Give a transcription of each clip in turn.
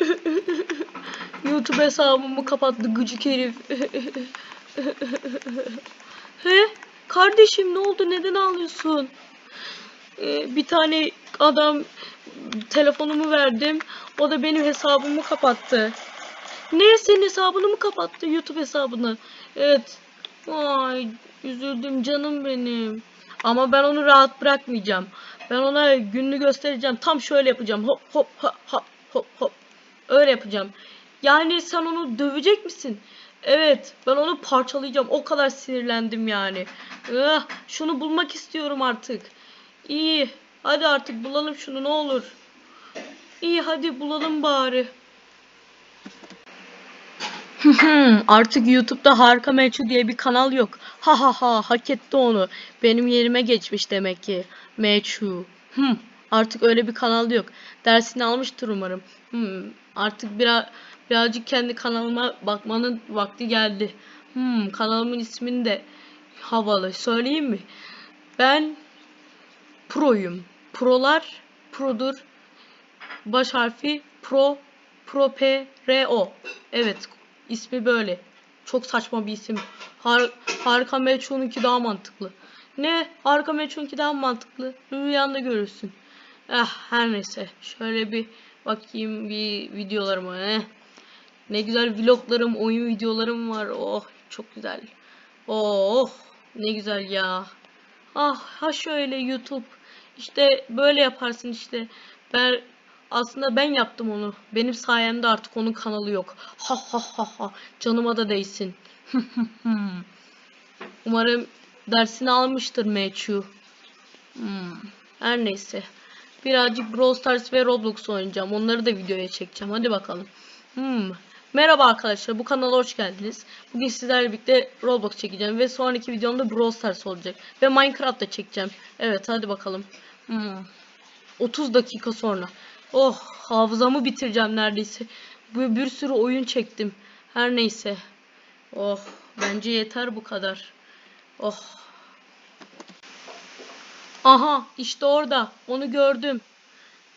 YouTube hesabımı kapattı gıcık herif. He? Kardeşim ne oldu? Neden ağlıyorsun? Ee, bir tane adam telefonumu verdim. O da benim hesabımı kapattı. Ne senin hesabını mı kapattı? YouTube hesabını. Evet. Ay üzüldüm canım benim. Ama ben onu rahat bırakmayacağım. Ben ona gününü göstereceğim. Tam şöyle yapacağım. Hop hop hop hop hop hop. Öyle yapacağım. Yani sen onu dövecek misin? Evet, ben onu parçalayacağım. O kadar sinirlendim yani. Ah, şunu bulmak istiyorum artık. İyi. Hadi artık bulalım şunu ne olur. İyi hadi bulalım bari. Artık YouTube'da Harika Meçhu diye bir kanal yok. Ha ha ha hak etti onu. Benim yerime geçmiş demek ki. Meçhu. Hmm, artık öyle bir kanal yok. Dersini almıştır umarım. Hmm, artık biraz birazcık kendi kanalıma bakmanın vakti geldi. Hmm, kanalımın ismini de havalı söyleyeyim mi? Ben proyum. Prolar produr. Baş harfi pro pro p r o. Evet ismi böyle. Çok saçma bir isim. Har Harika Meçhun'unki daha mantıklı. Ne? Harika Meçhun'unki daha mantıklı. Rüyanda görürsün. Eh her neyse. Şöyle bir bakayım bir videolarıma. Eh. Ne güzel vloglarım, oyun videolarım var. Oh çok güzel. Oh ne güzel ya. Ah ha şöyle YouTube. İşte böyle yaparsın işte. Ben aslında ben yaptım onu. Benim sayemde artık onun kanalı yok. Ha ha ha ha. Canıma da değsin. Umarım dersini almıştır Meçhu. Hmm. Her neyse. Birazcık Brawl Stars ve Roblox oynayacağım. Onları da videoya çekeceğim. Hadi bakalım. Hmm. Merhaba arkadaşlar. Bu kanala hoş geldiniz. Bugün sizlerle birlikte Roblox çekeceğim. Ve sonraki videomda Brawl Stars olacak. Ve Minecraft da çekeceğim. Evet hadi bakalım. Hmm. 30 dakika sonra. Oh hafızamı bitireceğim neredeyse. Bu bir sürü oyun çektim. Her neyse. Oh bence yeter bu kadar. Oh. Aha işte orada. Onu gördüm.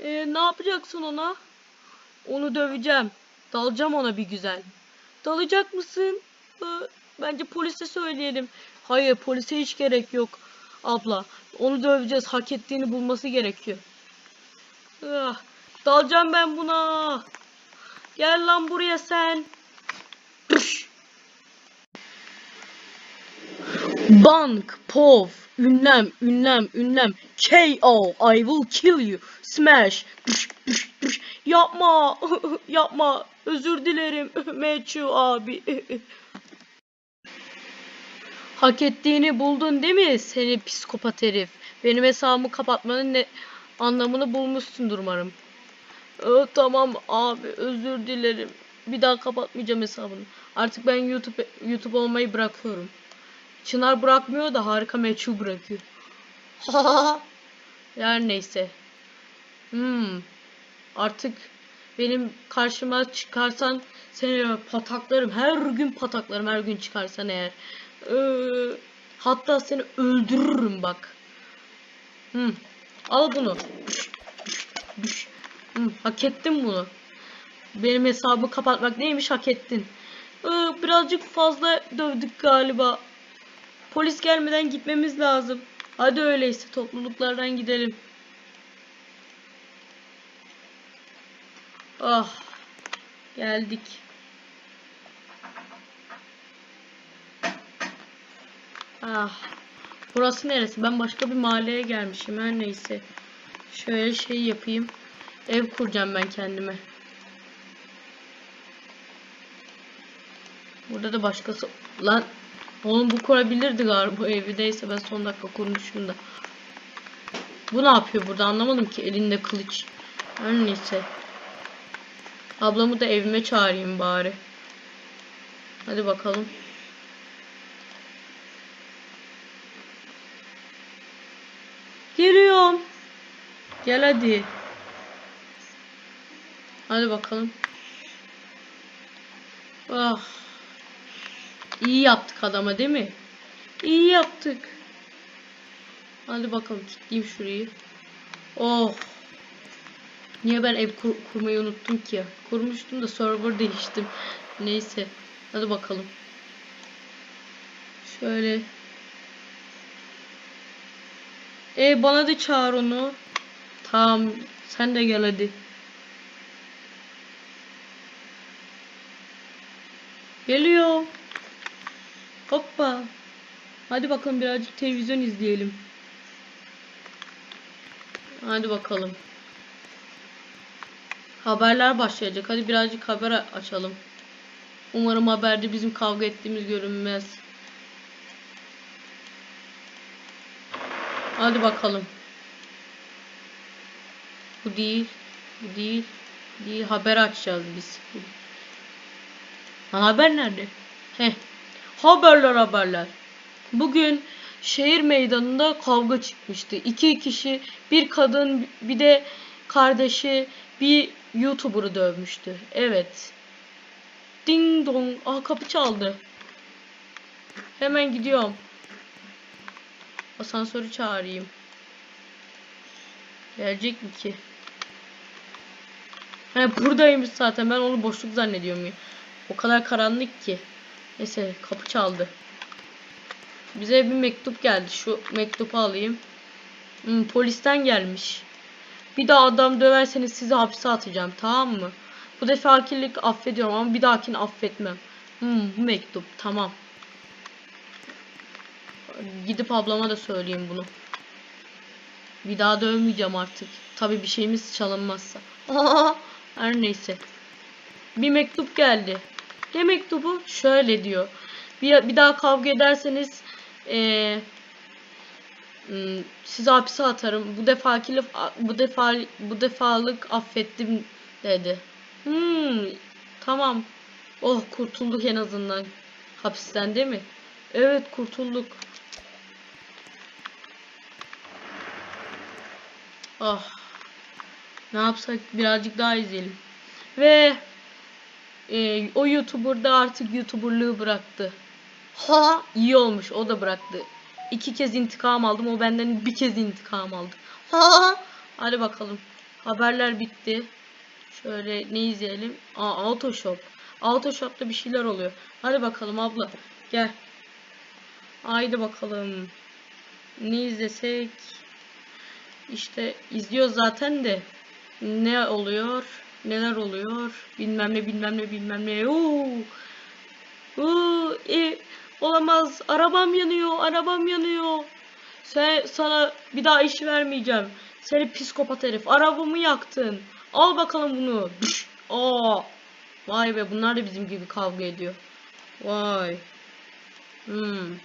Ee, ne yapacaksın ona? Onu döveceğim. Dalacağım ona bir güzel. Dalacak mısın? Ee, bence polise söyleyelim. Hayır polise hiç gerek yok. Abla onu döveceğiz. Hak ettiğini bulması gerekiyor. Ah, dalacağım ben buna. Gel lan buraya sen. Püş. Bank, pov, ünlem, ünlem, ünlem. KO, I will kill you. Smash. Yapma, yapma. Özür dilerim Meçhu abi. Hak ettiğini buldun değil mi seni psikopat herif? Benim hesabımı kapatmanın ne anlamını bulmuşsundur umarım. Ee, tamam abi özür dilerim. Bir daha kapatmayacağım hesabını. Artık ben YouTube YouTube olmayı bırakıyorum. Çınar bırakmıyor da harika meçhu bırakıyor. yani neyse. Hmm. Artık benim karşıma çıkarsan seni pataklarım. Her gün pataklarım her gün çıkarsan eğer. Ee, hatta seni öldürürüm bak. Hmm. Al bunu. Hmm, hak ettin bunu. Benim hesabı kapatmak neymiş hak ettin. Ee, birazcık fazla dövdük galiba. Polis gelmeden gitmemiz lazım. Hadi öyleyse topluluklardan gidelim. Ah. Geldik. Ah. Burası neresi? Ben başka bir mahalleye gelmişim. Her neyse. Şöyle şey yapayım. Ev kuracağım ben kendime. Burada da başkası... Lan oğlum bu kurabilirdi galiba evi. Neyse ben son dakika kurmuşum da. Bu ne yapıyor burada anlamadım ki elinde kılıç. Her neyse. Ablamı da evime çağırayım bari. Hadi bakalım. Geliyorum. Gel hadi. Hadi bakalım. Ah. İyi yaptık adama değil mi? İyi yaptık. Hadi bakalım kilitleyeyim şurayı. Oh. Niye ben ev kur- kurmayı unuttum ki? Kurmuştum da server değiştim. Neyse. Hadi bakalım. Şöyle. E bana da çağır onu. Tamam. Sen de gel hadi. Geliyor. Hoppa. Hadi bakalım birazcık televizyon izleyelim. Hadi bakalım. Haberler başlayacak. Hadi birazcık haber açalım. Umarım haberde bizim kavga ettiğimiz görünmez. Hadi bakalım. Bu değil. Bu değil. Bu değil. Haber açacağız biz. Lan haber nerede? Heh. Haberler haberler. Bugün şehir meydanında kavga çıkmıştı. İki kişi, bir kadın, bir de kardeşi bir YouTuber'ı dövmüştü. Evet. Ding dong. Aa kapı çaldı. Hemen gidiyorum. Asansörü çağırayım. Gelecek mi ki? He buradaymış zaten. Ben onu boşluk zannediyorum ya. O kadar karanlık ki. Neyse kapı çaldı. Bize bir mektup geldi. Şu mektubu alayım. Hmm, polisten gelmiş. Bir daha adam döverseniz sizi hapse atacağım. Tamam mı? Bu defakilik affediyorum ama bir dahakini affetmem. Hmm, bu mektup. Tamam. Gidip ablama da söyleyeyim bunu. Bir daha dövmeyeceğim artık. Tabii bir şeyimiz çalınmazsa. Her neyse. Bir mektup geldi. Ne mektubu? Şöyle diyor. Bir, bir daha kavga ederseniz eee hmm, sizi hapse atarım. Bu defakili bu defa bu defalık affettim dedi. Hmm, tamam. Oh kurtulduk en azından hapisten değil mi? Evet kurtulduk. Oh. Ne yapsak birazcık daha izleyelim. Ve e, o YouTuber da artık YouTuber'lığı bıraktı. Ha iyi olmuş o da bıraktı. İki kez intikam aldım o benden bir kez intikam aldı. Ha hadi bakalım. Haberler bitti. Şöyle ne izleyelim? Aa Autoshop. Autoshop'ta bir şeyler oluyor. Hadi bakalım abla gel. Haydi bakalım. Ne izlesek? İşte izliyor zaten de ne oluyor? Neler oluyor? Bilmem ne bilmem ne bilmem ne. Oo. Oo, e, olamaz. Arabam yanıyor. Arabam yanıyor. Sen sana bir daha iş vermeyeceğim. Seni psikopat herif. Arabamı yaktın. Al bakalım bunu. Aa. Vay be bunlar da bizim gibi kavga ediyor. Vay. Hmm.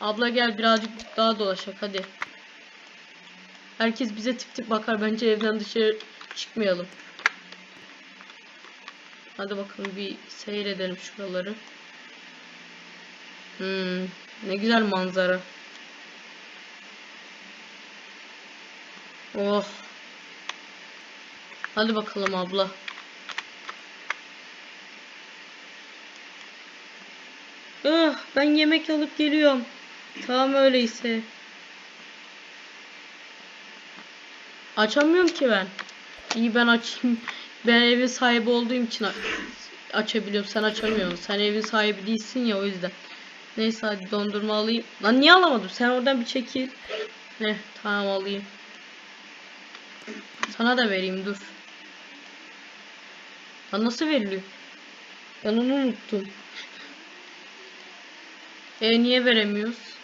Abla gel birazcık daha dolaşak hadi. Herkes bize tip tip bakar. Bence evden dışarı çıkmayalım. Hadi bakalım bir seyredelim şuraları. Hmm, ne güzel manzara. Oh. Hadi bakalım abla. Ah, ben yemek alıp geliyorum. Tamam öyleyse. Açamıyorum ki ben. İyi ben açayım. Ben evin sahibi olduğum için açabiliyorum. Sen açamıyorsun. Sen evin sahibi değilsin ya o yüzden. Neyse hadi dondurma alayım. Lan niye alamadım? Sen oradan bir çekil. Ne? Tamam alayım. Sana da vereyim dur. Lan nasıl veriliyor? Ben onu unuttum. E niye veremiyoruz?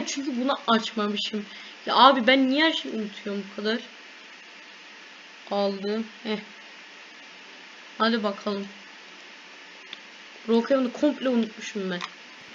He çünkü bunu açmamışım. Ya abi ben niye her şeyi unutuyorum bu kadar? Aldım. Heh. Hadi bakalım. Brokeman'ı komple unutmuşum ben.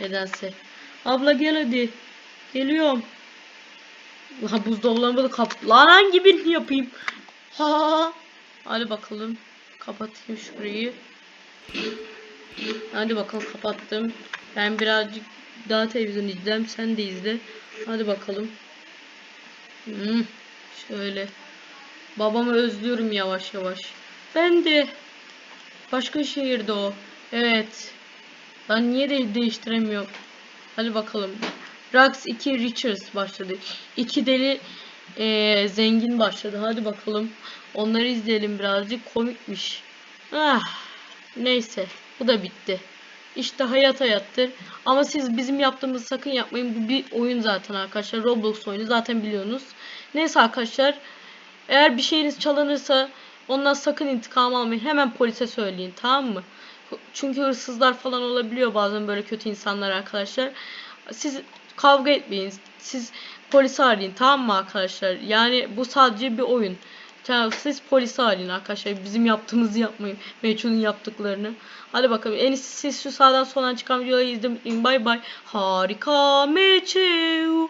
Nedense. Abla gel hadi. Geliyorum. Ha buzdolabımı da kap. Lan hangi birini yapayım? Ha. Hadi bakalım. Kapatayım şurayı. Hadi bakalım kapattım. Ben birazcık daha televizyon izleyeceğim. Sen de izle. Hadi bakalım. Hmm, şöyle. Babamı özlüyorum yavaş yavaş. Ben de. Başka şehirde o. Evet. Ben niye de değiştiremiyorum. Hadi bakalım. Rux 2 Richards başladı. 2 deli eee, zengin başladı. Hadi bakalım. Onları izleyelim birazcık. Komikmiş. Ah, neyse. Bu da bitti. İşte hayat hayattır. Ama siz bizim yaptığımızı sakın yapmayın. Bu bir oyun zaten arkadaşlar. Roblox oyunu zaten biliyorsunuz. Neyse arkadaşlar. Eğer bir şeyiniz çalınırsa ondan sakın intikam almayın. Hemen polise söyleyin tamam mı? Çünkü hırsızlar falan olabiliyor bazen böyle kötü insanlar arkadaşlar. Siz kavga etmeyin. Siz polisi arayın tamam mı arkadaşlar? Yani bu sadece bir oyun. Tamam, siz polisi arayın arkadaşlar. Bizim yaptığımızı yapmayın. Meçhul'ün yaptıklarını. Hadi bakalım. En iyisi siz şu sağdan soldan çıkan videoları izlemeyin. Bay bay. Harika Meçhul.